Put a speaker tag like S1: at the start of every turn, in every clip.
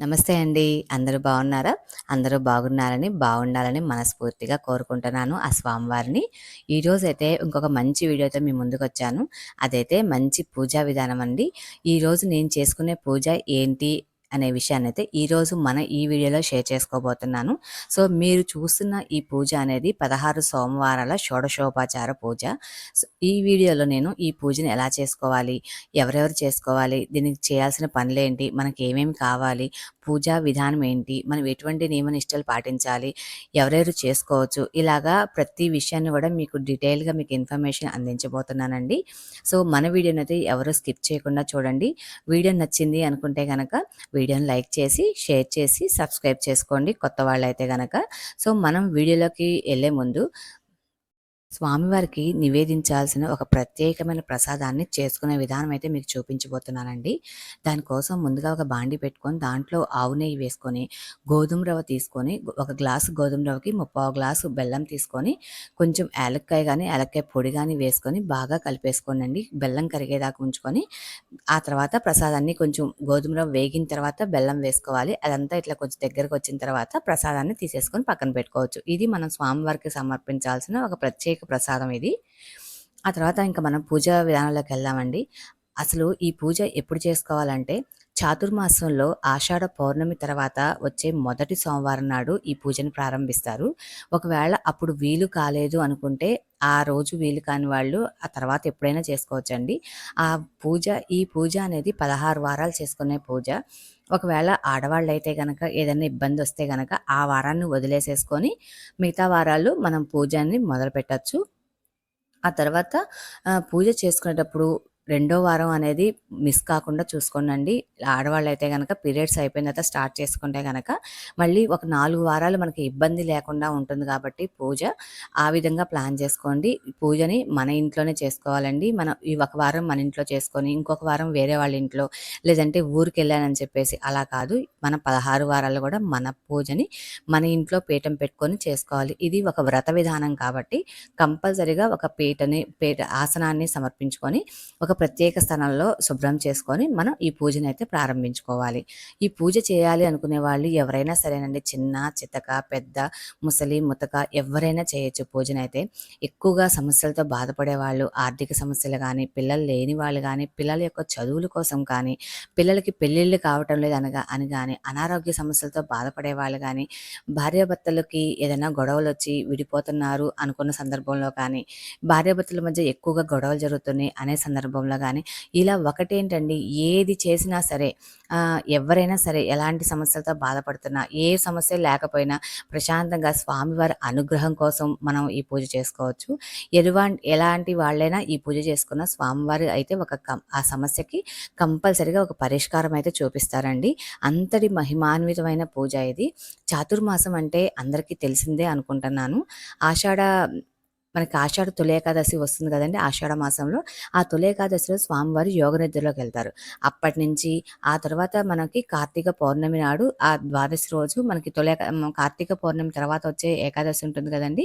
S1: నమస్తే అండి. అందరూ బాగున్నారా? అందరూ బాగున్నారని బాగుండాలని మనస్ఫూర్తిగా కోరుకుంటున్నాను ఆ స్వామివారిని. ఈరోజు అయితే ఇంకొక మంచి వీడియోతో మీ ముందుకు వచ్చాను అదైతే మంచి పూజా విధానం అండి. ఈరోజు నేను చేసుకునే పూజ ఏంటి? అనే విషయాన్ని అయితే ఈరోజు మన ఈ వీడియోలో షేర్ చేసుకోబోతున్నాను. సో మీరు చూస్తున్న ఈ పూజ అనేది పదహారు సోమవారాల షోడశోపచార పూజ. ఈ వీడియోలో నేను ఈ పూజను ఎలా చేసుకోవాలి ఎవరెవరు చేసుకోవాలి దీనికి చేయాల్సిన పనులేంటి మనకి ఏమేమి కావాలి పూజా విధానం ఏంటి? మనం ఎటువంటి నియమ నిష్టలు పాటించాలి? ఎవరెవరు చేసుకోవచ్చు? ఇలాగా ప్రతి విషయాన్ని కూడా మీకు డీటెయిల్గా మీకు ఇన్ఫర్మేషన్ అందించబోతున్నానండి. సో మన వీడియోని అయితే ఎవరు స్కిప్ చేయకుండా చూడండి. వీడియో నచ్చింది అనుకుంటే కనుక వీడియోని లైక్ చేసి షేర్ చేసి సబ్స్క్రైబ్ చేసుకోండి కొత్త వాళ్ళైతే కనుక సో మనం వీడియోలోకి వెళ్ళే ముందు స్వామివారికి నివేదించాల్సిన ఒక ప్రత్యేకమైన ప్రసాదాన్ని చేసుకునే విధానం అయితే మీకు చూపించబోతున్నానండి. దానికోసం ముందుగా ఒక బాండి పెట్టుకొని దాంట్లో ఆవు నెయ్యి వేసుకొని గోధుమ రవ్వ తీసుకొని ఒక గ్లాసు గోధుమ రవ్వకి ముప్పావు గ్లాసు బెల్లం తీసుకొని కొంచెం యాలక్కాయ కానీ యాలక్కాయ పొడి కానీ వేసుకొని బాగా కలిపేసుకోనండి. బెల్లం కరిగేదాకా ఉంచుకొని ఆ తర్వాత ప్రసాదాన్ని కొంచెం గోధుమ రవ్వ వేగిన తర్వాత బెల్లం వేసుకోవాలి. అదంతా ఇట్లా కొంచెం దగ్గరకు వచ్చిన తర్వాత ప్రసాదాన్ని తీసేసుకొని పక్కన పెట్టుకోవచ్చు. ఇది మనం స్వామివారికి సమర్పించాల్సిన ఒక ప్రత్యేక ప్రసాదం ఇది. ఆ తర్వాత ఇంకా మనం పూజా విధానంలోకి వెళ్దామండి. అసలు ఈ పూజ ఎప్పుడు చేసుకోవాలంటే చాతుర్మాసంలో ఆషాఢ పౌర్ణమి తర్వాత వచ్చే మొదటి సోమవారం నాడు ఈ పూజను ప్రారంభిస్తారు. ఒకవేళ అప్పుడు వీలు కాలేదు అనుకుంటే ఆ రోజు వీలు కాని వాళ్ళు ఆ తర్వాత ఎప్పుడైనా చేసుకోవచ్చండి. ఆ పూజ ఈ పూజ అనేది పదహారు వారాలు చేసుకునే పూజ. ఒకవేళ ఆడవాళ్ళు అయితే కనుక ఏదైనా ఇబ్బంది వస్తే కనుక ఆ వారాన్ని వదిలేసేసుకొని మిగతా వారాలు మనం పూజని మొదలు పెట్టచ్చు ఆ తర్వాత పూజ చేసుకునేటప్పుడు రెండో వారం అనేది మిస్ కాకుండా చూసుకోనండి. ఆడవాళ్ళు అయితే కనుక పీరియడ్స్ అయిపోయిన తర్వాత స్టార్ట్ చేసుకుంటే కనుక మళ్ళీ ఒక నాలుగు వారాలు మనకి ఇబ్బంది లేకుండా ఉంటుంది కాబట్టి పూజ ఆ విధంగా ప్లాన్ చేసుకోండి. పూజని మన ఇంట్లోనే చేసుకోవాలండి. మన ఈ ఒక వారం మన ఇంట్లో చేసుకొని ఇంకొక వారం వేరే వాళ్ళ ఇంట్లో లేదంటే ఊరికి వెళ్ళానని చెప్పేసి అలా కాదు. మన పదహారు వారాలు కూడా మన పూజని మన ఇంట్లో పీఠం పెట్టుకొని చేసుకోవాలి. ఇది ఒక వ్రత విధానం కాబట్టి కంపల్సరిగా ఒక పీటని పీట ఆసనాన్ని సమర్పించుకొని ఒక ప్రత్యేక స్థానంలో శుభ్రం చేసుకొని మనం ఈ పూజను అయితే ప్రారంభించుకోవాలి. ఈ పూజ చేయాలి అనుకునే వాళ్ళు ఎవరైనా సరేనండి చిన్న చితక పెద్ద ముసలి ముతక ఎవరైనా చేయొచ్చు పూజనైతే ఎక్కువగా సమస్యలతో బాధపడే వాళ్ళు ఆర్థిక సమస్యలు కానీ పిల్లలు లేని వాళ్ళు కానీ పిల్లల యొక్క చదువుల కోసం కానీ పిల్లలకి పెళ్ళిళ్ళు కావటం లేదు అనగా అని కానీ అనారోగ్య సమస్యలతో బాధపడే వాళ్ళు కానీ భార్యాభర్తలకి ఏదైనా గొడవలు వచ్చి విడిపోతున్నారు అనుకున్న సందర్భంలో కానీ భార్యాభర్తల మధ్య ఎక్కువగా గొడవలు జరుగుతున్నాయి అనే సందర్భంలో రూపంలో కానీ. ఇలా ఒకటేంటండి ఏది చేసినా సరే ఎవరైనా సరే ఎలాంటి సమస్యలతో బాధపడుతున్నా ఏ సమస్య లేకపోయినా ప్రశాంతంగా స్వామివారి అనుగ్రహం కోసం మనం ఈ పూజ చేసుకోవచ్చు. ఎలువా ఎలాంటి వాళ్ళైనా ఈ పూజ చేసుకున్న స్వామివారి అయితే ఒక ఆ సమస్యకి కంపల్సరిగా ఒక పరిష్కారం అయితే చూపిస్తారండి. అంతటి మహిమాన్వితమైన పూజ ఇది. చాతుర్మాసం అంటే అందరికీ తెలిసిందే అనుకుంటున్నాను. ఆషాఢ మనకి ఆషాఢ తులేకాదశి వస్తుంది కదండి ఆషాఢ మాసంలో. ఆ తులేకాదశిలో ఏకాదశిలో స్వామివారు యోగ నిద్రలోకి వెళ్తారు. అప్పటి నుంచి ఆ తర్వాత మనకి కార్తీక పౌర్ణమి నాడు ఆ ద్వాదశి రోజు మనకి తులే కార్తీక పౌర్ణమి తర్వాత వచ్చే ఏకాదశి ఉంటుంది కదండి.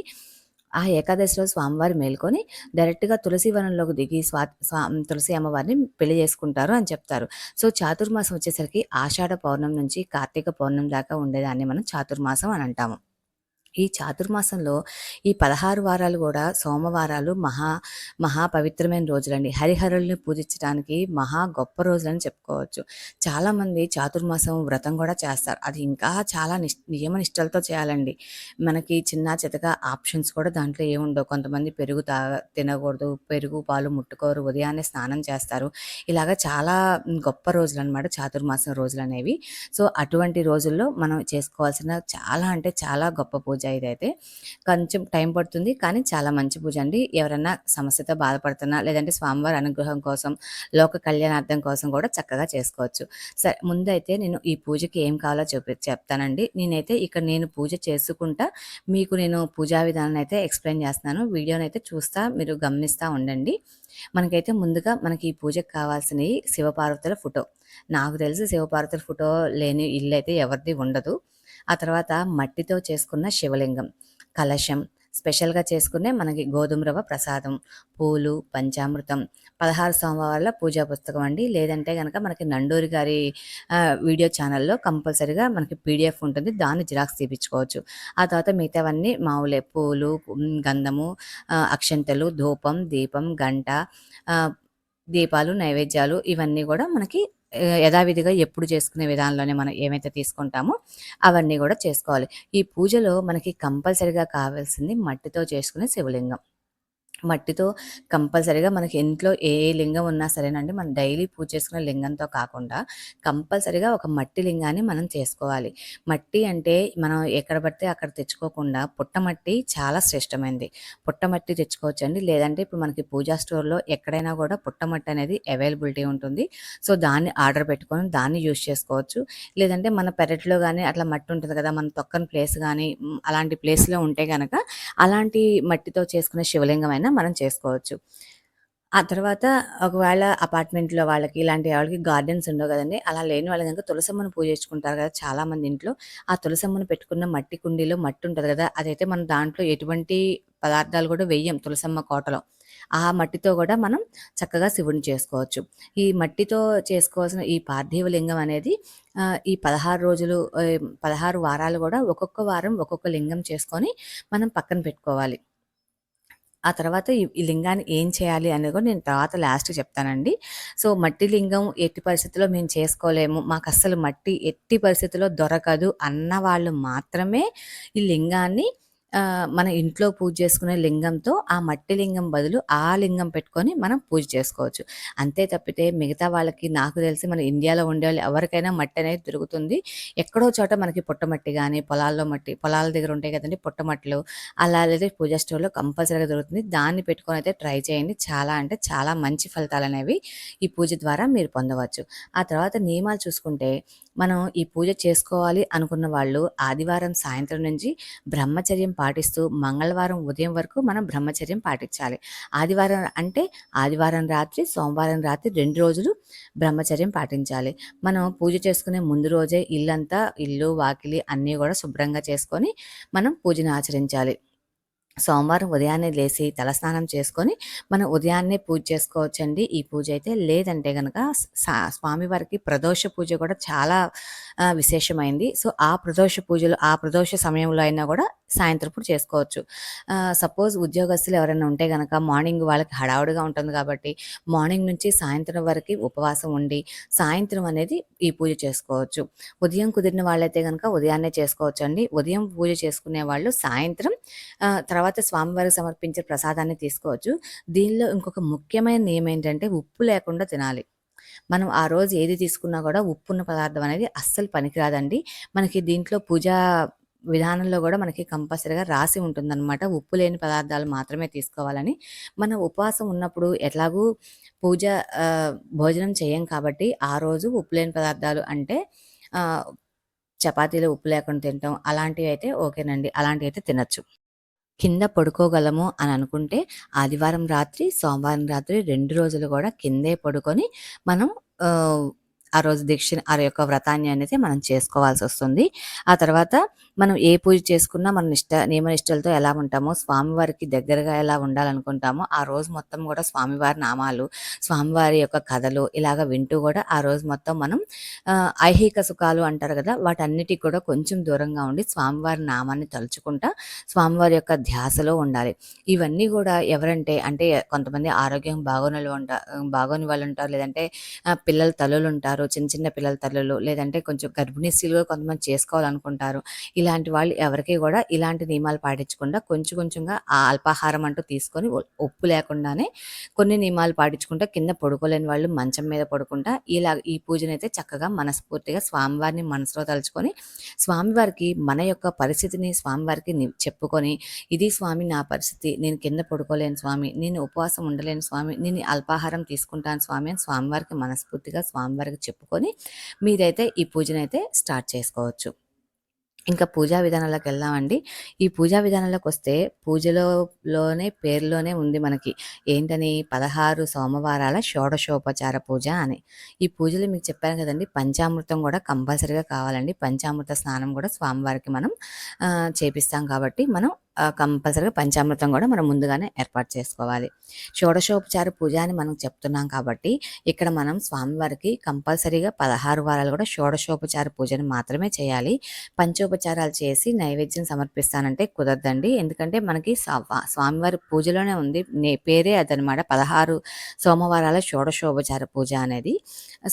S1: ఆ ఏకాదశిలో స్వామివారి మేల్కొని డైరెక్ట్గా తులసి వనంలోకి దిగి స్వా స్వా తులసి అమ్మవారిని పెళ్ళి చేసుకుంటారు అని చెప్తారు. సో చాతుర్మాసం వచ్చేసరికి ఆషాఢ పౌర్ణమి నుంచి కార్తీక పౌర్ణమి దాకా ఉండేదాన్ని మనం చాతుర్మాసం అని అంటాము. ఈ చాతుర్మాసంలో ఈ పదహారు వారాలు కూడా సోమవారాలు మహా మహా పవిత్రమైన రోజులండి. హరిహరుల్ని పూజించడానికి మహా గొప్ప రోజులని చెప్పుకోవచ్చు. చాలామంది చాతుర్మాసం వ్రతం కూడా చేస్తారు. అది ఇంకా చాలా నిష్ నియమ నిష్టలతో చేయాలండి. మనకి చిన్న చితగా ఆప్షన్స్ కూడా దాంట్లో ఏముండవు కొంతమంది పెరుగు తా తినకూడదు పెరుగు పాలు ముట్టుకోరు ఉదయాన్నే స్నానం చేస్తారు. ఇలాగ చాలా గొప్ప రోజులు అనమాట చాతుర్మాసం రోజులు అనేవి సో అటువంటి రోజుల్లో మనం చేసుకోవాల్సిన చాలా అంటే చాలా గొప్ప పూజ. పూజ ఇదైతే. కొంచెం టైం పడుతుంది కానీ చాలా మంచి పూజ అండి. ఎవరైనా సమస్యతో బాధపడుతున్నా లేదంటే స్వామివారి అనుగ్రహం కోసం లోక కళ్యాణార్థం కోసం కూడా చక్కగా చేసుకోవచ్చు. సరే ముందైతే నేను ఈ పూజకి ఏం కావాలో చూపి చెప్తానండి. నేనైతే ఇక్కడ నేను పూజ చేసుకుంటా. మీకు నేను పూజా విధానం అయితే ఎక్స్ప్లెయిన్ చేస్తున్నాను. వీడియోని అయితే చూస్తా మీరు గమనిస్తూ ఉండండి. మనకైతే ముందుగా మనకి ఈ పూజకు కావాల్సినవి శివపార్వతుల ఫోటో. నాకు తెలిసి శివపార్వతుల ఫోటో లేని ఇల్లు అయితే ఎవరిది ఉండదు. ఆ తర్వాత మట్టితో చేసుకున్న శివలింగం. కలశం స్పెషల్గా చేసుకునే మనకి గోధుమ రవ్వ ప్రసాదం పూలు పంచామృతం. పదహారు సోమవారాల పూజా పుస్తకం అండి. లేదంటే కనుక మనకి నండూరి గారి వీడియో ఛానల్లో కంపల్సరీగా మనకి పీడిఎఫ్ ఉంటుంది. దాన్ని జిరాక్స్ తీపించుకోవచ్చు ఆ తర్వాత మిగతావన్నీ మామూలే పూలు గంధము అక్షంతలు ధూపం దీపం గంట దీపాలు నైవేద్యాలు ఇవన్నీ కూడా మనకి యథావిధిగా ఎప్పుడు చేసుకునే విధానంలోనే మనం ఏమైతే తీసుకుంటామో అవన్నీ కూడా చేసుకోవాలి. ఈ పూజలో మనకి కంపల్సరిగా కావాల్సింది మట్టితో చేసుకునే శివలింగం. మట్టితో కంపల్సరీగా మనకి ఇంట్లో ఏ లింగం ఉన్నా సరేనండి మనం డైలీ పూజ చేసుకునే లింగంతో కాకుండా కంపల్సరీగా ఒక మట్టి లింగాన్ని మనం చేసుకోవాలి. మట్టి అంటే మనం ఎక్కడ పడితే అక్కడ తెచ్చుకోకుండా పుట్టమట్టి చాలా శ్రేష్టమైనది పుట్టమట్టి తెచ్చుకోవచ్చు అండి లేదంటే ఇప్పుడు మనకి పూజా స్టోర్లో ఎక్కడైనా కూడా పుట్టమట్టి అనేది అవైలబిలిటీ ఉంటుంది. సో దాన్ని ఆర్డర్ పెట్టుకొని దాన్ని యూజ్ చేసుకోవచ్చు. లేదంటే మన పెరట్లో కానీ అట్లా మట్టి ఉంటుంది కదా మన తొక్కని ప్లేస్ కానీ అలాంటి ప్లేస్లో ఉంటే కనుక అలాంటి మట్టితో చేసుకునే శివలింగం అయినా మనం చేసుకోవచ్చు. ఆ తర్వాత ఒకవేళ అపార్ట్మెంట్లో వాళ్ళకి ఇలాంటి వాళ్ళకి గార్డెన్స్ ఉండవు కదండి. అలా లేని వాళ్ళు కనుక తులసమ్మను పూజించుకుంటారు కదా చాలామంది ఇంట్లో. ఆ తులసమ్మను పెట్టుకున్న మట్టి కుండీలో మట్టి ఉంటుంది కదా అదైతే మనం దాంట్లో ఎటువంటి పదార్థాలు కూడా వెయ్యం తులసమ్మ కోటలో. ఆ మట్టితో కూడా మనం చక్కగా శివుని చేసుకోవచ్చు. ఈ మట్టితో చేసుకోవాల్సిన ఈ పార్థివ లింగం అనేది ఈ పదహారు రోజులు పదహారు వారాలు కూడా ఒక్కొక్క వారం ఒక్కొక్క లింగం చేసుకొని మనం పక్కన పెట్టుకోవాలి. ఆ తర్వాత ఈ లింగాన్ని ఏం చేయాలి అనేది కూడా నేను తర్వాత లాస్ట్ చెప్తానండి. సో మట్టి లింగం ఎట్టి పరిస్థితుల్లో మేము చేసుకోలేము. మాకు అస్సలు మట్టి ఎట్టి పరిస్థితుల్లో దొరకదు అన్న వాళ్ళు మాత్రమే ఈ లింగాన్ని మన ఇంట్లో పూజ చేసుకునే లింగంతో ఆ మట్టి లింగం బదులు ఆ లింగం పెట్టుకొని మనం పూజ చేసుకోవచ్చు. అంతే తప్పితే మిగతా వాళ్ళకి నాకు తెలిసి మన ఇండియాలో ఉండే వాళ్ళు ఎవరికైనా మట్టి అనేది దొరుకుతుంది. ఎక్కడో చోట మనకి పుట్టమట్టి కానీ పొలాల్లో మట్టి పొలాల దగ్గర ఉంటాయి కదండి పుట్టమట్టలు అలా అయితే పూజా స్టోర్లో కంపల్సరీగా దొరుకుతుంది. దాన్ని పెట్టుకొని అయితే ట్రై చేయండి. చాలా అంటే చాలా మంచి ఫలితాలు అనేవి ఈ పూజ ద్వారా మీరు పొందవచ్చు. ఆ తర్వాత నియమాలు చూసుకుంటే మనం ఈ పూజ చేసుకోవాలి అనుకున్న వాళ్ళు ఆదివారం సాయంత్రం నుంచి బ్రహ్మచర్యం పాటిస్తూ మంగళవారం ఉదయం వరకు మనం బ్రహ్మచర్యం పాటించాలి. ఆదివారం అంటే ఆదివారం రాత్రి సోమవారం రాత్రి రెండు రోజులు బ్రహ్మచర్యం పాటించాలి. మనం పూజ చేసుకునే ముందు రోజే ఇల్లంతా ఇల్లు వాకిలి అన్నీ కూడా శుభ్రంగా చేసుకొని మనం పూజను ఆచరించాలి. సోమవారం ఉదయాన్నే లేచి తలస్నానం చేసుకొని మనం ఉదయాన్నే పూజ చేసుకోవచ్చండి. ఈ పూజ అయితే లేదంటే కనుక స్వామివారికి ప్రదోష పూజ కూడా చాలా విశేషమైంది. సో ఆ ప్రదోష పూజలు ఆ ప్రదోష సమయంలో అయినా కూడా సాయంత్రం పూట చేసుకోవచ్చు. సపోజ్ ఉద్యోగస్తులు ఎవరైనా ఉంటే కనుక మార్నింగ్ వాళ్ళకి హడావుడిగా ఉంటుంది కాబట్టి మార్నింగ్ నుంచి సాయంత్రం వరకు ఉపవాసం ఉండి సాయంత్రం అనేది ఈ పూజ చేసుకోవచ్చు. ఉదయం కుదిరిన వాళ్ళైతే కనుక ఉదయాన్నే చేసుకోవచ్చు అండి ఉదయం పూజ చేసుకునే వాళ్ళు సాయంత్రం తర్వాత స్వామివారికి సమర్పించే ప్రసాదాన్ని తీసుకోవచ్చు. దీనిలో ఇంకొక ముఖ్యమైన నియమం ఏంటంటే ఉప్పు లేకుండా తినాలి. మనం ఆ రోజు ఏది తీసుకున్నా కూడా ఉప్పున్న పదార్థం అనేది అస్సలు పనికిరాదండి. మనకి దీంట్లో పూజ విధానంలో కూడా మనకి కంపల్సరీగా రాసి ఉంటుందన్నమాట. ఉప్పు లేని పదార్థాలు మాత్రమే తీసుకోవాలని. మన ఉపవాసం ఉన్నప్పుడు ఎట్లాగూ పూజ భోజనం చేయం కాబట్టి ఆ రోజు ఉప్పు లేని పదార్థాలు అంటే చపాతీలు ఉప్పు లేకుండా తింటాం. అలాంటివి అయితే ఓకేనండి. అలాంటివి అయితే తినచ్చు. కింద పడుకోగలము అని అనుకుంటే ఆదివారం రాత్రి సోమవారం రాత్రి రెండు రోజులు కూడా కిందే పడుకొని మనం ఆ రోజు దీక్ష ఆ యొక్క వ్రతాన్ని అనేది మనం చేసుకోవాల్సి వస్తుంది. ఆ తర్వాత మనం ఏ పూజ చేసుకున్నా మన నిష్ట నియమనిష్టలతో ఎలా ఉంటామో స్వామివారికి దగ్గరగా ఎలా ఉండాలనుకుంటామో ఆ రోజు మొత్తం కూడా స్వామివారి నామాలు స్వామివారి యొక్క కథలు ఇలాగ వింటూ కూడా ఆ రోజు మొత్తం మనం ఐహిక సుఖాలు అంటారు కదా వాటన్నిటికి కూడా కొంచెం దూరంగా ఉండి స్వామివారి నామాన్ని తలుచుకుంటా స్వామివారి యొక్క ధ్యాసలో ఉండాలి. ఇవన్నీ కూడా ఎవరంటే అంటే కొంతమంది ఆరోగ్యం బాగోని ఉంటారు బాగోని వాళ్ళు ఉంటారు లేదంటే పిల్లల తల్లులు ఉంటారు ఉంటారు చిన్న చిన్న పిల్లల తల్లులు లేదంటే కొంచెం గర్భిణీ స్త్రీలుగా కొంతమంది చేసుకోవాలనుకుంటారు. ఇలాంటి వాళ్ళు ఎవరికి కూడా ఇలాంటి నియమాలు పాటించకుండా కొంచెం కొంచెంగా ఆ అల్పాహారం అంటూ తీసుకొని ఉప్పు లేకుండానే కొన్ని నియమాలు పాటించుకుంటా కింద పడుకోలేని వాళ్ళు మంచం మీద పడుకుంటా ఇలా ఈ పూజనైతే చక్కగా మనస్ఫూర్తిగా స్వామివారిని మనసులో తలుచుకొని స్వామివారికి మన యొక్క పరిస్థితిని స్వామివారికి చెప్పుకొని ఇది స్వామి నా పరిస్థితి నేను కింద పడుకోలేను స్వామి నేను ఉపవాసం ఉండలేను స్వామి నేను అల్పాహారం తీసుకుంటాను స్వామి అని స్వామివారికి మనస్ఫూర్తిగా స్వామివారికి చెప్పుకొని మీరైతే ఈ పూజనైతే స్టార్ట్ చేసుకోవచ్చు. ఇంకా పూజా విధానాలకు వెళ్దామండి. ఈ పూజా విధానాలకు వస్తే పూజలోనే పేరులోనే ఉంది మనకి ఏంటని పదహారు సోమవారాల షోడశోపచార పూజ అని. ఈ పూజలు మీకు చెప్పాను కదండి పంచామృతం కూడా కంపల్సరీగా కావాలండి. పంచామృత స్నానం కూడా స్వామివారికి మనం చేపిస్తాం కాబట్టి మనం కంపల్సరీగా పంచామృతం కూడా మనం ముందుగానే ఏర్పాటు చేసుకోవాలి. షోడశోపచార పూజ అని మనం చెప్తున్నాం కాబట్టి ఇక్కడ మనం స్వామివారికి కంపల్సరీగా పదహారు వారాలు కూడా షోడశోపచార పూజను మాత్రమే చేయాలి. పంచోపచారాలు చేసి నైవేద్యం సమర్పిస్తానంటే కుదరదండి. ఎందుకంటే మనకి స్వామివారి పూజలోనే ఉంది. పేరే అదనమాట పదహారు సోమవారాల షోడశోపచార పూజ అనేది.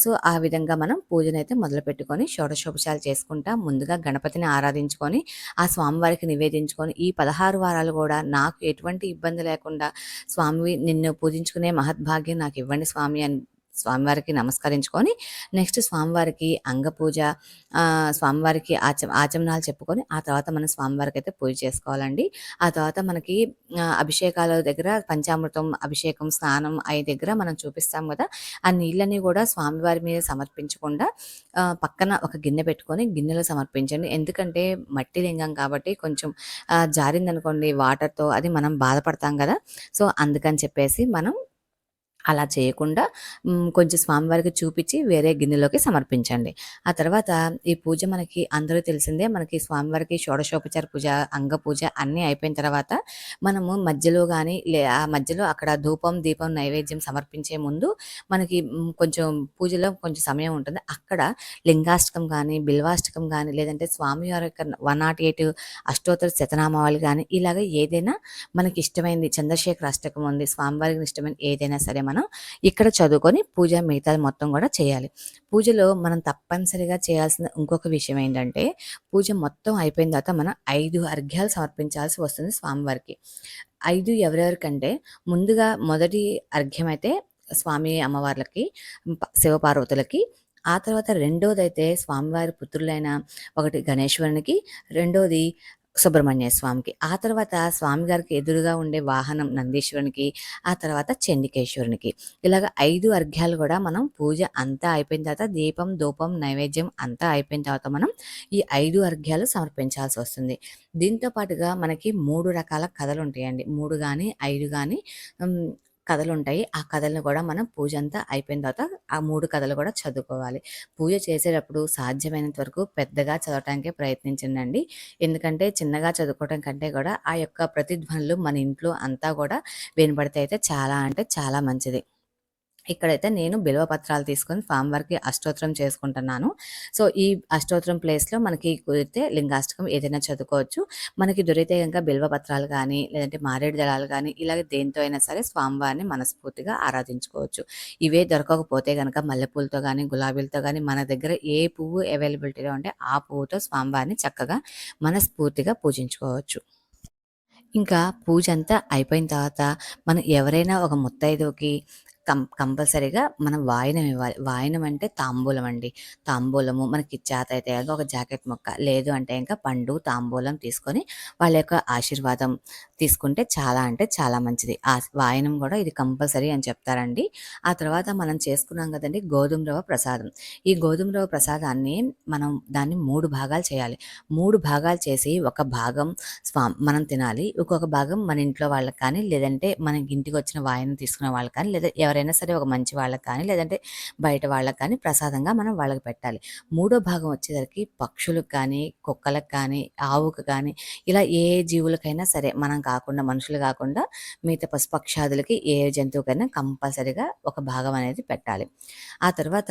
S1: సో ఆ విధంగా మనం పూజనైతే మొదలు పెట్టుకొని షోడశోపచారాలు చేసుకుంటా ముందుగా గణపతిని ఆరాధించుకొని ఆ స్వామివారికి నివేదించుకొని ఈ పదహారు పదహారు వారాలు కూడా నాకు ఎటువంటి ఇబ్బంది లేకుండా స్వామి నిన్ను పూజించుకునే మహద్భాగ్యం నాకు ఇవ్వండి స్వామి అని స్వామివారికి నమస్కరించుకొని నెక్స్ట్ స్వామివారికి అంగపూజ స్వామివారికి ఆచ ఆచమనాలు చెప్పుకొని ఆ తర్వాత మనం స్వామివారికి అయితే పూజ చేసుకోవాలండి. ఆ తర్వాత మనకి అభిషేకాల దగ్గర పంచామృతం అభిషేకం స్నానం అయ్యే దగ్గర మనం చూపిస్తాం కదా ఆ నీళ్ళని కూడా స్వామివారి మీద సమర్పించకుండా పక్కన ఒక గిన్నె పెట్టుకొని గిన్నెలో సమర్పించండి. ఎందుకంటే మట్టి లింగం కాబట్టి కొంచెం జారిందనుకోండి వాటర్తో అది మనం బాధపడతాం కదా. సో అందుకని చెప్పేసి మనం అలా చేయకుండా కొంచెం స్వామివారికి చూపించి వేరే గిన్నెలోకి సమర్పించండి. ఆ తర్వాత ఈ పూజ మనకి అందరూ తెలిసిందే మనకి స్వామివారికి షోడశోపచార పూజ అంగ పూజ అన్నీ అయిపోయిన తర్వాత మనము మధ్యలో కానీ లే ఆ మధ్యలో అక్కడ ధూపం దీపం నైవేద్యం సమర్పించే ముందు మనకి కొంచెం పూజలో కొంచెం సమయం ఉంటుంది. అక్కడ లింగాష్టకం కానీ బిల్వాష్టకం కానీ లేదంటే స్వామివారి యొక్క వన్ నాట్ ఎయిట్ అష్టోత్తర శతనామావళి కానీ ఇలాగ ఏదైనా మనకి ఇష్టమైంది చంద్రశేఖర అష్టకం ఉంది స్వామివారికి ఇష్టమైన ఏదైనా సరే మనం మనం ఇక్కడ చదువుకొని పూజ మిగతాది మొత్తం కూడా చేయాలి. పూజలో మనం తప్పనిసరిగా చేయాల్సిన ఇంకొక విషయం ఏంటంటే పూజ మొత్తం అయిపోయిన తర్వాత మనం ఐదు అర్ఘ్యాలు సమర్పించాల్సి వస్తుంది స్వామివారికి. ఐదు ఎవరెవరికంటే ముందుగా మొదటి అర్ఘ్యం అయితే స్వామి అమ్మవార్లకి శివపార్వతులకి ఆ తర్వాత రెండోది అయితే స్వామివారి పుత్రులైన ఒకటి గణేశ్వరునికి రెండోది సుబ్రహ్మణ్య స్వామికి. ఆ తర్వాత స్వామిగారికి ఎదురుగా ఉండే వాహనం నందీశ్వరునికి ఆ తర్వాత చండికేశ్వరునికి. ఇలాగ ఐదు అర్ఘ్యాలు కూడా మనం పూజ అంతా అయిపోయిన తర్వాత దీపం ధూపం నైవేద్యం అంతా అయిపోయిన తర్వాత మనం ఈ ఐదు అర్ఘ్యాలు సమర్పించాల్సి వస్తుంది. దీంతో పాటుగా మనకి మూడు రకాల కథలు ఉంటాయండి. మూడు కానీ ఐదు కానీ కథలు ఉంటాయి ఆ కథలను కూడా మనం పూజ అంతా అయిపోయిన తర్వాత ఆ మూడు కథలు కూడా చదువుకోవాలి. పూజ చేసేటప్పుడు సాధ్యమైనంత వరకు పెద్దగా చదవటానికే ప్రయత్నించండి ఎందుకంటే చిన్నగా చదువుకోవటం కంటే కూడా ఆ యొక్క ప్రతిధ్వనులు మన ఇంట్లో అంతా కూడా వినబడితే అయితే చాలా అంటే చాలా మంచిది. ఇక్కడైతే నేను బిల్వ పత్రాలు తీసుకొని ఫామ్ వర్క్కి అష్టోత్తరం చేసుకుంటున్నాను. సో ఈ అష్టోత్తరం ప్లేస్లో మనకి కుదిరితే లింగాష్టకం ఏదైనా చదువుకోవచ్చు. మనకి దొరికితే కనుక బిల్వ పత్రాలు కానీ లేదంటే మారేడు దళాలు కానీ ఇలాగ దేంతో అయినా సరే స్వామివారిని మనస్ఫూర్తిగా ఆరాధించుకోవచ్చు. ఇవే దొరకకపోతే కనుక మల్లెపూలతో కానీ గులాబీలతో కానీ మన దగ్గర ఏ పువ్వు అవైలబిలిటీలో ఉంటే ఆ పువ్వుతో స్వామివారిని చక్కగా మనస్ఫూర్తిగా పూజించుకోవచ్చు. ఇంకా పూజ అంతా అయిపోయిన తర్వాత మనం ఎవరైనా ఒక ముత్తైదుకి కం కంపల్సరీగా మనం వాయనం ఇవ్వాలి. వాయనం అంటే తాంబూలం అండి. తాంబూలము మనకి చేత అయితే ఒక జాకెట్ మొక్క లేదు అంటే ఇంకా పండు తాంబూలం తీసుకొని వాళ్ళ యొక్క ఆశీర్వాదం తీసుకుంటే చాలా అంటే చాలా మంచిది. ఆ వాయనం కూడా ఇది కంపల్సరీ అని చెప్తారండి. ఆ తర్వాత మనం చేసుకున్నాం కదండి గోధుమ రవ్వ ప్రసాదం. ఈ గోధుమ రవ్వ ప్రసాదాన్ని మనం దాన్ని మూడు భాగాలు చేయాలి. మూడు భాగాలు చేసి ఒక భాగం స్వా మనం తినాలి. ఇంకొక భాగం మన ఇంట్లో వాళ్ళకి కానీ లేదంటే మన ఇంటికి వచ్చిన వాయనం తీసుకున్న వాళ్ళకి కానీ లేదా ఎవరైనా సరే ఒక మంచి వాళ్ళకి కానీ లేదంటే బయట వాళ్ళకి కానీ ప్రసాదంగా మనం వాళ్ళకి పెట్టాలి. మూడో భాగం వచ్చేసరికి పక్షులకు కానీ కుక్కలకు కానీ ఆవుకు కానీ ఇలా ఏ జీవులకైనా సరే మనం కాకుండా మనుషులు కాకుండా మిగతా పశుపక్షాదులకి ఏ జంతువుకైనా కంపల్సరిగా ఒక భాగం అనేది పెట్టాలి. ఆ తర్వాత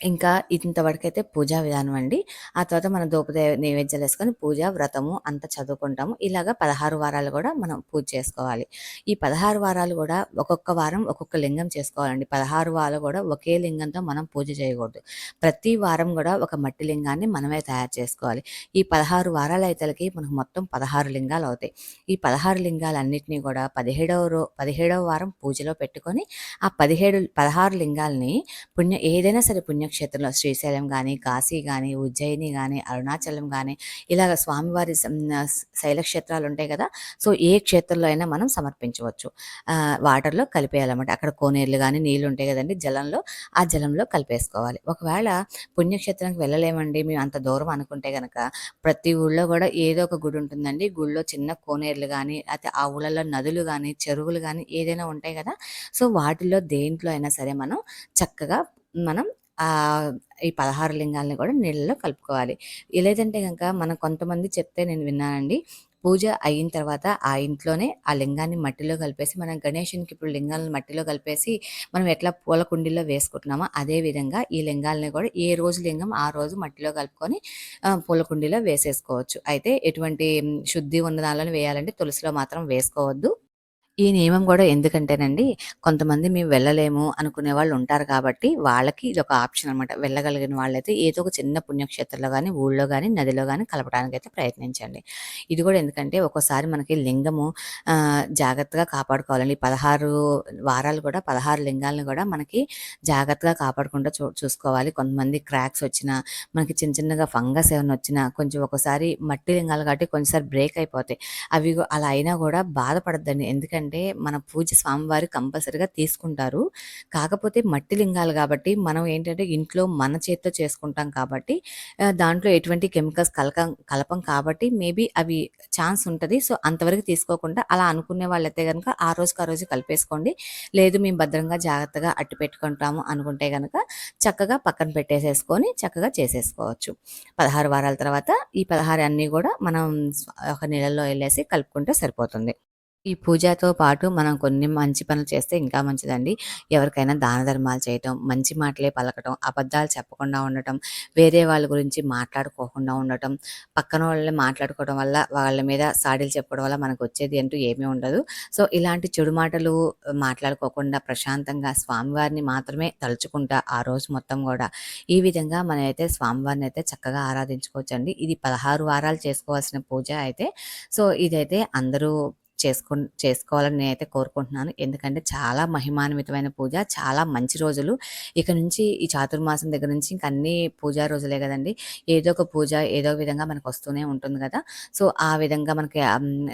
S1: ఇంకా ఇంతవరకైతే పూజా విధానం అండి. ఆ తర్వాత మనం దోపదే నైవేద్యాలు వేసుకొని పూజ, వ్రతము అంతా చదువుకుంటాము. ఇలాగ 16 వారాలు కూడా మనం పూజ చేసుకోవాలి. ఈ 16 వారాలు కూడా ఒక్కొక్క వారం ఒక్కొక్క లింగం చేసుకోవాలండి. 16 వారాలు కూడా ఒకే లింగంతో మనం పూజ చేయకూడదు. ప్రతి వారం కూడా ఒక మట్టి లింగాన్ని మనమే తయారు చేసుకోవాలి. ఈ 16 వారాలైతలకి మనకు మొత్తం పదహారు లింగాలు అవుతాయి ఈ 16 లింగాలన్నిటిని గూడా 17వ రో 17వ వారం పూజలో పెట్టుకొని ఆ పదిహేడు పదహారు లింగాలని పుణ్య ఏదైనా సరే పుణ్యక్షేత్రంలో శ్రీశైలం కానీ కాశీ కానీ ఉజ్జయిని కానీ అరుణాచలం కానీ ఇలాగ స్వామివారి శైలక్షేత్రాలు ఉంటాయి కదా సో, ఏ క్షేత్రంలో అయినా మనం సమర్పించవచ్చు. వాటర్‌లో కలిపేయాలన్నమాట. అక్కడ కోనేరులు కానీ నీళ్ళు ఉంటాయి కదండి జలంలో, ఆ జలంలో కలిపేసుకోవాలి. ఒకవేళ పుణ్యక్షేత్రానికి వెళ్ళలేమండి మేము అంత దూరం అనుకుంటే కనుక ప్రతి ఊళ్ళో కూడా ఏదో ఒక గుడి ఉంటుందండి. గుడిలో చిన్న కోనేరులు కానీ అయితే ఆ ఊళ్ళలో నదులు కానీ చెరువులు కానీ ఏదైనా ఉంటాయి కదా సో, వాటిల్లో దేంట్లో అయినా సరే మనం చక్కగా మనం ఈ 16 లింగాల్ని కూడా నీళ్ళలో కలుపుకోవాలి. లేదంటే కనుక మనం కొంతమంది చెప్తే నేను విన్నానండి. పూజ అయిన తర్వాత ఆ ఇంట్లోనే ఆ లింగాన్ని మట్టిలో కలిపేసి మనం గణేషునికి ఇప్పుడు లింగాలను మట్టిలో కలిపేసి మనం ఎట్లా పూల కుండీల్లో వేసుకుంటున్నామో అదే విధంగా ఈ లింగాలని కూడా ఏ రోజు లింగం ఆ రోజు మట్టిలో కలుపుకొని పూల కుండీలో వేసేసుకోవచ్చు. అయితే ఎటువంటి శుద్ధి ఉన్న దానిలోనే వేయాలంటే తులసిలో మాత్రం వేసుకోవద్దు. ఈ నియమం కూడా ఎందుకంటేనండి, కొంతమంది మేము వెళ్ళలేము అనుకునే వాళ్ళు ఉంటారు కాబట్టి, వాళ్ళకి ఇది ఒక ఆప్షన్ అనమాట. వెళ్ళగలిగిన వాళ్ళైతే ఏదో ఒక చిన్న పుణ్యక్షేత్రంలో కానీ ఊళ్ళో కానీ నదిలో గాని కలపడానికైతే ప్రయత్నించండి. ఇది కూడా ఎందుకంటే, ఒక్కోసారి మనకి లింగము జాగ్రత్తగా కాపాడుకోవాలండి. 16 వారాలు కూడా 16 లింగాలను కూడా మనకి జాగ్రత్తగా కాపాడుకుంటూ చూ చూసుకోవాలి. కొంతమంది క్రాక్స్ వచ్చినా, మనకి చిన్న చిన్నగా ఫంగస్ ఏమైనా వచ్చినా, కొంచెం ఒకసారి మట్టి లింగాలు కాబట్టి కొంచెంసారి బ్రేక్ అయిపోతాయి. అవి అలా అయినా కూడా బాధపడద్దండి ఎందుకంటే, మన పూజ స్వామివారు కంపల్సరీగా తీసుకుంటారు. కాకపోతే మట్టి లింగాలు కాబట్టి మనం ఏంటంటే ఇంట్లో మన చేత్తో చేసుకుంటాం కాబట్టి, దాంట్లో ఎటువంటి కెమికల్స్ కలకం కలపం కాబట్టి, మేబీ అవి ఛాన్స్ ఉంటుంది సో, అంతవరకు తీసుకోకుండా అలా అనుకునే వాళ్ళైతే కనుక ఆ రోజుకి ఆ రోజు కలిపేసుకోండి. లేదు మేము భద్రంగా జాగ్రత్తగా అట్టి పెట్టుకుంటాము అనుకుంటే కనుక చక్కగా పక్కన పెట్టేసేసుకొని చక్కగా చేసేసుకోవచ్చు. 16 వారాల తర్వాత ఈ 16 అన్నీ కూడా మనం ఒక నీళ్ళల్లో వెళ్ళేసి కలుపుకుంటే సరిపోతుంది. ఈ పూజతో పాటు మనం కొన్ని మంచి పనులు చేస్తే ఇంకా మంచిదండి. ఎవరికైనా దాన ధర్మాలు చేయటం, మంచి మాటలే పలకటం, అబద్ధాలు చెప్పకుండా ఉండటం, వేరే వాళ్ళ గురించి మాట్లాడుకోకుండా ఉండటం, పక్కన వాళ్ళని మాట్లాడుకోవడం వల్ల వాళ్ళ మీద సాడీలు చెప్పడం వల్ల మనకు వచ్చేది అంటూ ఏమీ ఉండదు. సో, ఇలాంటి చెడు మాటలు మాట్లాడుకోకుండా ప్రశాంతంగా స్వామివారిని మాత్రమే తలుచుకుంటా ఆ రోజు మొత్తం కూడా ఈ విధంగా మనమైతే అయితే చక్కగా ఆరాధించుకోవచ్చండి. ఇది 16 వారాలు చేసుకోవాల్సిన పూజ అయితే. సో, ఇదైతే అందరూ చేసుకున్ చేసుకోవాలని నేనైతే కోరుకుంటున్నాను. ఎందుకంటే చాలా మహిమాన్వితమైన పూజ. చాలా మంచి రోజులు. ఇక నుంచి ఈ చాతుర్మాసం దగ్గర నుంచి ఇంక అన్ని పూజా రోజులే కదండి ఏదో ఒక పూజ ఏదో ఒక విధంగా మనకొస్తూనే ఉంటుంది కదా సో, ఆ విధంగా మనకి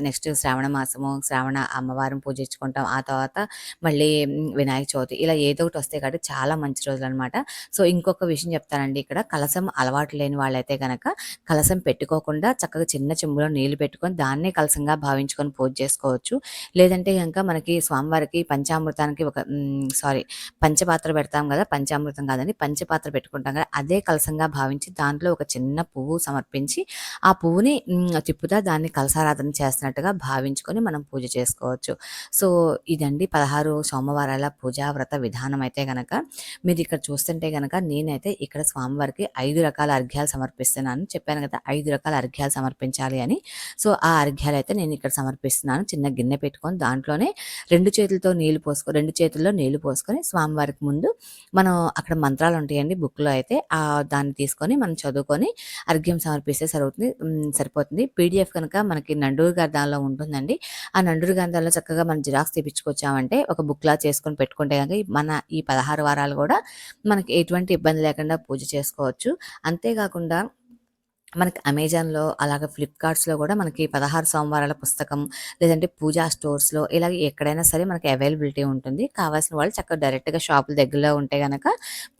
S1: నెక్స్ట్ శ్రావణ మాసము, శ్రావణ అమ్మవారం పూజించుకుంటాం. ఆ తర్వాత మళ్ళీ వినాయక చవితి ఇలా ఏదో ఒకటి వస్తాయి కాబట్టి చాలా మంచి రోజులు అనమాట సో, ఇంకొక విషయం చెప్తానండి ఇక్కడ కలశం అలవాటు లేని వాళ్ళైతే కనుక కలశం పెట్టుకోకుండా చక్కగా చిన్న చెంబులో నీళ్ళు పెట్టుకొని దాన్నే కలశంగా భావించుకొని పూజ చేసుకోవచ్చు. లేదంటే గనక మనకి స్వామివారికి పంచామృతానికి ఒక సారీ పంచపాత్ర పెడతాం కదా పంచామృతం కాదని పంచపాత్ర పెట్టుకుంటాం కదా అదే కలశంగా భావించి దాంట్లో ఒక చిన్న పువ్వు సమర్పించి ఆ పువ్వుని తిప్పుతా దాన్ని కలసారాధన చేస్తున్నట్టుగా భావించుకొని మనం పూజ చేసుకోవచ్చు. సో, ఇదండి 16 సోమవారాల పూజా వ్రత విధానం అయితే గనక ఇక్కడ చూస్తుంటే గనక నేనైతే ఇక్కడ స్వామివారికి ఐదు రకాల అర్ఘ్యాలు సమర్పిస్తున్నాను. చెప్పాను కదా ఐదు రకాల అర్ఘ్యాలు సమర్పించాలి అని. సో, ఆ అర్గ్యాలు అయితే నేను ఇక్కడ సమర్పిస్తున్నాను. చిన్న గిన్నె పెట్టుకొని దాంట్లోనే రెండు చేతులతో నీళ్ళు పోసుకో రెండు చేతుల్లో నీళ్ళు పోసుకొని స్వామివారికి ముందు మనం అక్కడ మంత్రాలు ఉంటాయండి బుక్‌లో అయితే ఆ దాన్ని తీసుకొని మనం చదువుకొని అర్ఘ్యం సమర్పిస్తే సరిపోతుంది సరిపోతుంది. పీడీఎఫ్ కనుక మనకి నండూరు గారి ఉంటుందండి. ఆ నండూరు గారి దానిలో చక్కగా మనం జిరాక్స్ తీపించుకొచ్చామంటే ఒక బుక్‌లా చేసుకొని పెట్టుకుంటే కనుక మన ఈ 16 వారాలు కూడా మనకి ఎటువంటి ఇబ్బంది లేకుండా పూజ చేసుకోవచ్చు. అంతేకాకుండా మనకి అమెజాన్‌లో అలాగే ఫ్లిప్‌కార్ట్స్‌లో కూడా మనకి 16 సోమవారాల పుస్తకం లేదంటే పూజా స్టోర్స్‌లో ఇలాగ ఎక్కడైనా సరే మనకి అవైలబిలిటీ ఉంటుంది. కావాల్సిన వాళ్ళు చక్కగా డైరెక్ట్‌గా షాపుల దగ్గరలో ఉంటే కనుక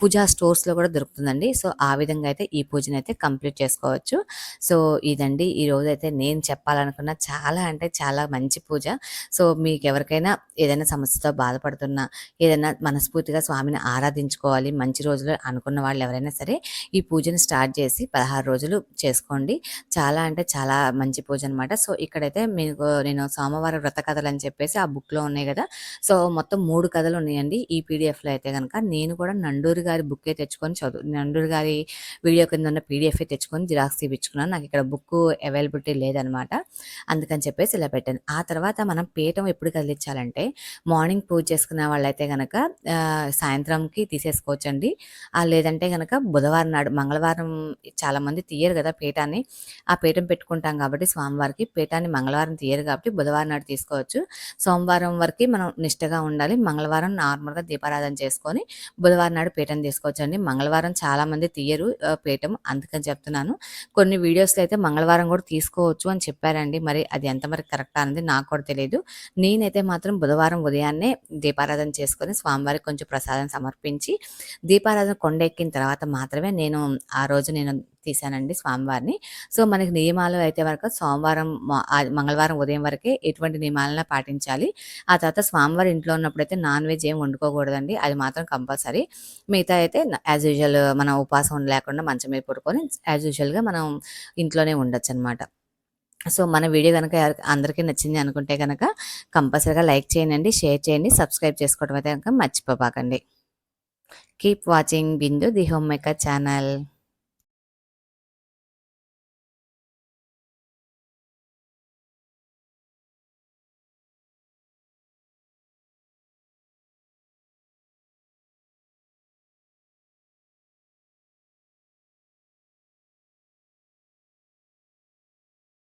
S1: పూజా స్టోర్స్‌లో కూడా దొరుకుతుందండి. సో, ఆ విధంగా అయితే ఈ పూజనైతే కంప్లీట్ చేసుకోవచ్చు. సో, ఇదండి ఈరోజైతే నేను చెప్పాలనుకున్న చాలా అంటే చాలా మంచి పూజ. సో, మీకు ఎవరికైనా ఏదైనా సమస్యతో బాధపడుతున్నా, ఏదైనా మనస్ఫూర్తిగా స్వామిని ఆరాధించుకోవాలి మంచి రోజులు అనుకున్న వాళ్ళు ఎవరైనా సరే ఈ పూజను స్టార్ట్ చేసి 16 రోజులు చేసుకోండి. చాలా అంటే చాలా మంచి పూజ అనమాట సో ఇక్కడైతే మీకు నేను సోమవారం వ్రత కథలు అని చెప్పేసి ఆ బుక్లో ఉన్నాయి కదా. సో మొత్తం మూడు కథలు ఉన్నాయండి. ఈ పీడిఎఫ్లో అయితే కనుక నేను కూడా నండూరు గారి బుక్కే తెచ్చుకొని చదువు నండూరు గారి వీడియో కింద ఉన్న పీడిఎఫ్ఏ తెచ్చుకొని జిరాక్స్ తీపించుకున్నాను నాకు ఇక్కడ బుక్ అవైలబిలిటీ లేదనమాట అందుకని చెప్పేసి ఇలా పెట్టాను. ఆ తర్వాత మనం పీఠం ఎప్పుడు కదిలించాలంటే మార్నింగ్ పూజ చేసుకునే వాళ్ళైతే కనుక సాయంత్రంకి తీసేసుకోవచ్చండి. లేదంటే కనుక బుధవారం నాడు మంగళవారం చాలా మంది తీయరు కదా పీఠాన్ని. ఆ పీఠం పెట్టుకుంటాం కాబట్టి స్వామివారికి పీఠాన్ని మంగళవారం తీయరు కాబట్టి బుధవారం నాడు తీసుకోవచ్చు. సోమవారం వరకు మనం నిష్టగా ఉండాలి. మంగళవారం నార్మల్గా దీపారాధన చేసుకొని బుధవారం నాడు పీఠం తీసుకోవచ్చండి. మంగళవారం చాలా మంది తీయరు పీఠం అందుకని చెప్తున్నాను. కొన్ని వీడియోస్లో అయితే మంగళవారం కూడా తీసుకోవచ్చు అని చెప్పారండి. మరి అది ఎంతవరకు కరెక్ట్ అనేది నాకు కూడా తెలియదు నేనైతే మాత్రం బుధవారం ఉదయాన్నే దీపారాధన చేసుకొని స్వామివారికి కొంచెం ప్రసాదం సమర్పించి దీపారాధన కొండ ఎక్కిన తర్వాత మాత్రమే నేను ఆ రోజు నేను తీశానండి స్వామివారిని. సో మనకి నియమాలు అయితే వరకు సోమవారం మంగళవారం ఉదయం వరకే ఎటువంటి నియమాలను పాటించాలి. ఆ తర్వాత స్వామివారి ఇంట్లో ఉన్నప్పుడు అయితే నాన్ వెజ్ ఏం వండుకోకూడదండి. అది మాత్రం కంపల్సరీ. మిగతా అయితే యాజ్ యూజువల్ మనం ఉపాసం లేకుండా మంచం మీద పడుకొని యాజ్ యూజువల్గా మనం ఇంట్లోనే ఉండొచ్చు అనమాట సో మన వీడియో కనుక అందరికీ నచ్చింది అనుకుంటే కనుక కంపల్సరీగా లైక్ చేయండి షేర్ చేయండి సబ్స్క్రైబ్ చేసుకోవడం అయితే కనుక మర్చిపోబాకండి. Keep watching Bindu the home maker channel.